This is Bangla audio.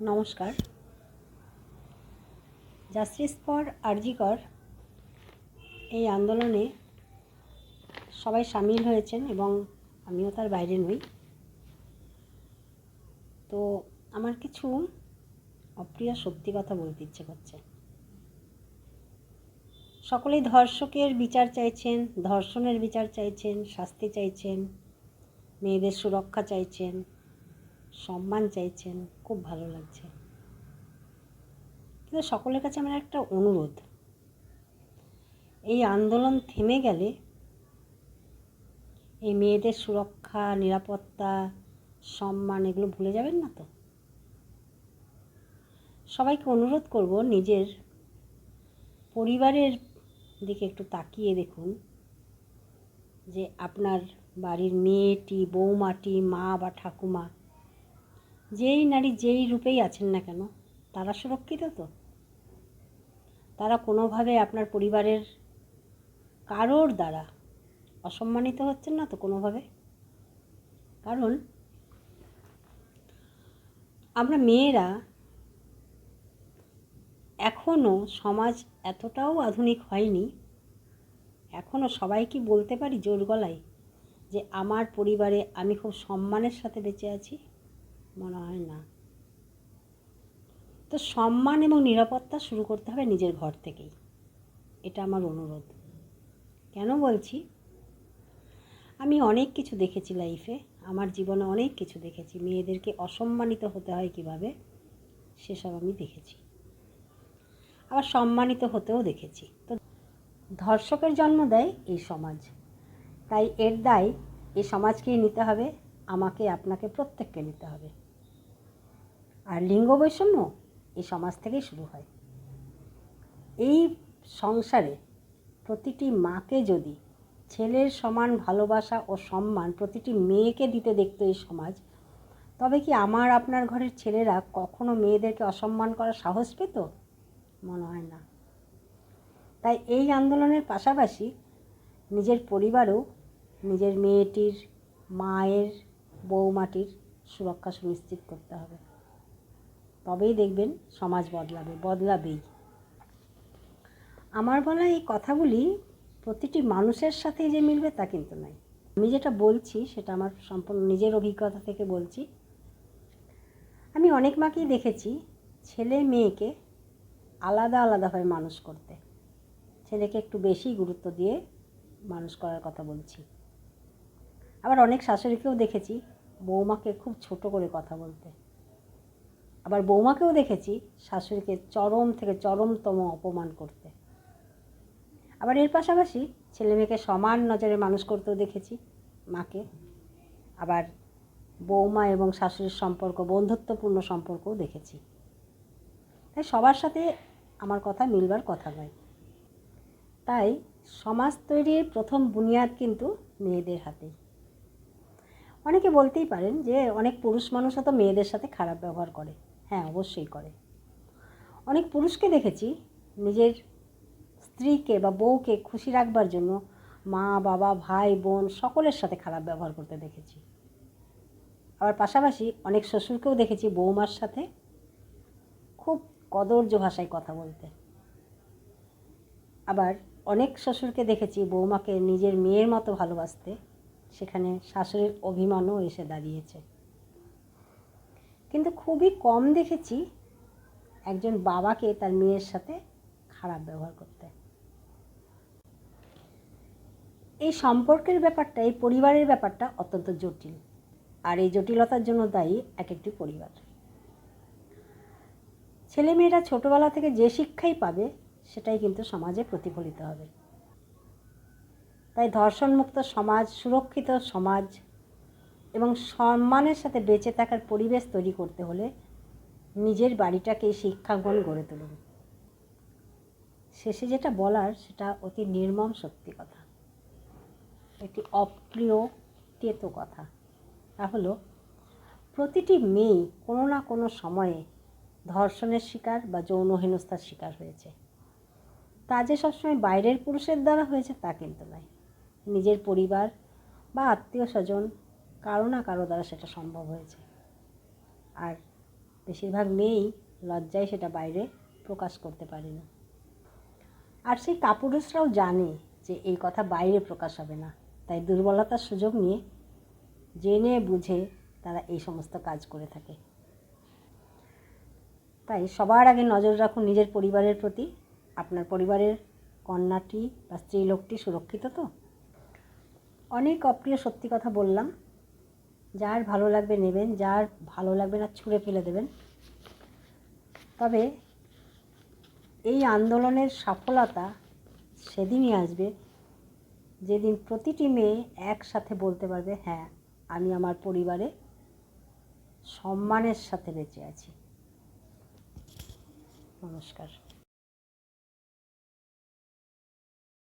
নমস্কার। জাস্টিস ফর আরজিকর এই আন্দোলনে সবাই সামিল হয়েছেন এবং আমিও তার বাইরে নই। তো আমার কিছু অপ্রিয় সত্যি কথা বলতে ইচ্ছে করছে। সকলেই ধর্ষকের বিচার চাইছেন, ধর্ষণের বিচার চাইছেন, শাস্তি চাইছেন, মেয়েদের সুরক্ষা চাইছেন সম্মান চাইছেন, খুব ভালো লাগছে। কিন্তু সকলের কাছে আমার একটা অনুরোধ। এই আন্দোলন থেমে গেলে এই মেয়েদের সুরক্ষা, নিরাপত্তা, সম্মান এগুলো ভুলে যাবেন না তো? সবাইকে অনুরোধ করব নিজের পরিবারের দিকে একটু তাকিয়ে দেখুন যে আপনার বাড়ির মেয়েটি, বৌমাটি, মা বা ঠাকুমা যেই নারী যেই রূপেই আছেন না কেন, তারা সুরক্ষিত তো? তারা কোনোভাবে আপনার পরিবারের কারোর দ্বারা অসম্মানিত হচ্ছেন না তো কোনোভাবে? কারণ আমরা মেয়েরা এখনও সমাজ এতটাও আধুনিক হয়নি এখনও সবাই কি বলতে পারি জোর গলায় যে আমার পরিবারে আমি খুব সম্মানের সাথে বেঁচে আছি। মনে হয় না। তো সম্মান এবং নিরাপত্তা শুরু করতে হবে নিজের ঘর থেকেই। এটা আমার অনুরোধ। কেন বলছি? আমি অনেক কিছু দেখেছি লাইফে আমার জীবনে অনেক কিছু দেখেছি। মেয়েদেরকে অসম্মানিত হতে হয় কীভাবে, সেসব আমি দেখেছি। আবার সম্মানিত হতেও দেখেছি। তো ধর্ষকের জন্ম দেয় এই সমাজ। তাই এর দায়, এই সমাজকেই নিতে হবে, আমাকে, আপনাকে প্রত্যেককে নিতে হবে। আর লিঙ্গ বৈষম্য এই সমাজ থেকেই শুরু হয়। এই সংসারে প্রতিটি মাকে যদি ছেলের সমান ভালোবাসা ও সম্মান প্রতিটি মেয়েকে দিতে দেখতো এই সমাজ, তবে কি আমার আপনার ঘরের ছেলেরা কখনো মেয়েদেরকে অসম্মান করার সাহস পেত? মনে হয় না। তাই এই আন্দোলনের পাশাপাশি নিজের পরিবারও নিজের মেয়েটির, মায়ের, বৌমাটির সুরক্ষা সুনিশ্চিত করতে হবে। তবেই দেখবেন সমাজ বদলাবে, বদলাবেই। আমার বলা এই কথাগুলি প্রতিটি মানুষের সাথে যে মিলবে তা কিন্তু নয়। আমি যেটা বলছি সেটা আমার সম্পূর্ণ নিজের অভিজ্ঞতা থেকে বলছি। আমি অনেক মাকেই দেখেছি ছেলে মেয়েকে আলাদা আলাদাভাবে মানুষ করতে। ছেলেকে একটু বেশি গুরুত্ব দিয়ে মানুষ করার কথা বলছি। আবার অনেক শাশুড়িকেও দেখেছি বৌমাকে খুব ছোট করে কথা বলতে। আবার বৌমাকেও দেখেছি শাশুড়িকে চরম থেকে চরমতম অপমান করতে। আবার এর পাশাপাশি ছেলে মেয়েকে সমান নজরে মানুষ করতেও দেখেছি মাকে। আবার বৌমা এবং শাশুড়ির সম্পর্ক, বন্ধুত্বপূর্ণ সম্পর্কও দেখেছি। তাই সবার সাথে আমার কথা মিলবার কথা নয়। তাই সমাজ তৈরির প্রথম বুনিয়াদ কিন্তু মেয়েদের হাতেই। অনেকে বলতেই পারেন যে অনেক পুরুষ মানুষও তো মেয়েদের সাথে খারাপ ব্যবহার করে। হ্যাঁ অবশ্যই করে। অনেক পুরুষকে দেখেছি নিজের স্ত্রীকে বা বউকে খুশি রাখবার জন্য মা, বাবা, ভাই, বোন সকলের সাথে খারাপ ব্যবহার করতে দেখেছি। আবার পাশাপাশি অনেক শ্বশুরকেও দেখেছি বৌমার সাথে খুব কদর্য ভাষায় কথা বলতে। আবার অনেক শ্বশুরকে দেখেছি বৌমাকে নিজের মেয়ের মতো ভালোবাসতে। সেখানে শাশুড়ির অভিমানও এসে দাঁড়িয়েছে। কিন্তু খুবই কম দেখেছি একজন বাবাকে তার মেয়ের সাথে খারাপ ব্যবহার করতে। এই সম্পর্কের ব্যাপারটা, এই পরিবারের ব্যাপারটা অত্যন্ত জটিল। আর এই জটিলতার জন্য দায়ী এক একটি পরিবার। ছেলেমেয়েরা ছোটোবেলা থেকে যে শিক্ষাই পাবে, সেটাই কিন্তু সমাজে প্রতিফলিত হবে। তাই ধর্ষণমুক্ত সমাজ, সুরক্ষিত সমাজ এবং সম্মানের সাথে বেঁচে থাকার পরিবেশ তৈরি করতে হলে নিজের বাড়িটাকে শিক্ষাঙ্গন গড়ে তুলুন। শেষে যেটা বলার সেটা অতি নির্মম সত্যি কথা। একটি অপ্রিয় তেতো কথা। তা হলো, প্রতিটি মেয়ে কোনো না কোনো সময়ে ধর্ষণের শিকার বা যৌন হেনস্থার শিকার হয়েছে। তা যে সবসময় বাইরের পুরুষের দ্বারা হয়েছে তা কিন্তু নয়। নিজের পরিবার বা আত্মীয় স্বজন কারও না কারও দ্বারা সেটা সম্ভব হয়েছে। আর বেশিরভাগ মেয়েই লজ্জায় সেটা বাইরে প্রকাশ করতে পারে না। আর সেই কাপুরুষরাও জানে যে এই কথা বাইরে প্রকাশ হবে না। তাই দুর্বলতার সুযোগ নিয়ে জেনে বুঝে তারা এই সমস্ত কাজ করে থাকে। তাই সবার আগে নজর রাখুন নিজের পরিবারের প্রতি। আপনার পরিবারের কন্যাটি বা স্ত্রীলোকটি সুরক্ষিত তো? অনেক অপ্রিয় সত্যি কথা বললাম। যার ভালো লাগবে নেবেন, যার ভালো লাগবে না ছুঁড়ে ফেলে দেবেন। তবে এই আন্দোলনের সফলতা সেদিনই আসবে। যেদিন প্রতিটি মেয়ে একসাথে বলতে পারবে হ্যাঁ আমি আমার পরিবারে সম্মানের সাথে বেঁচে আছি। নমস্কার।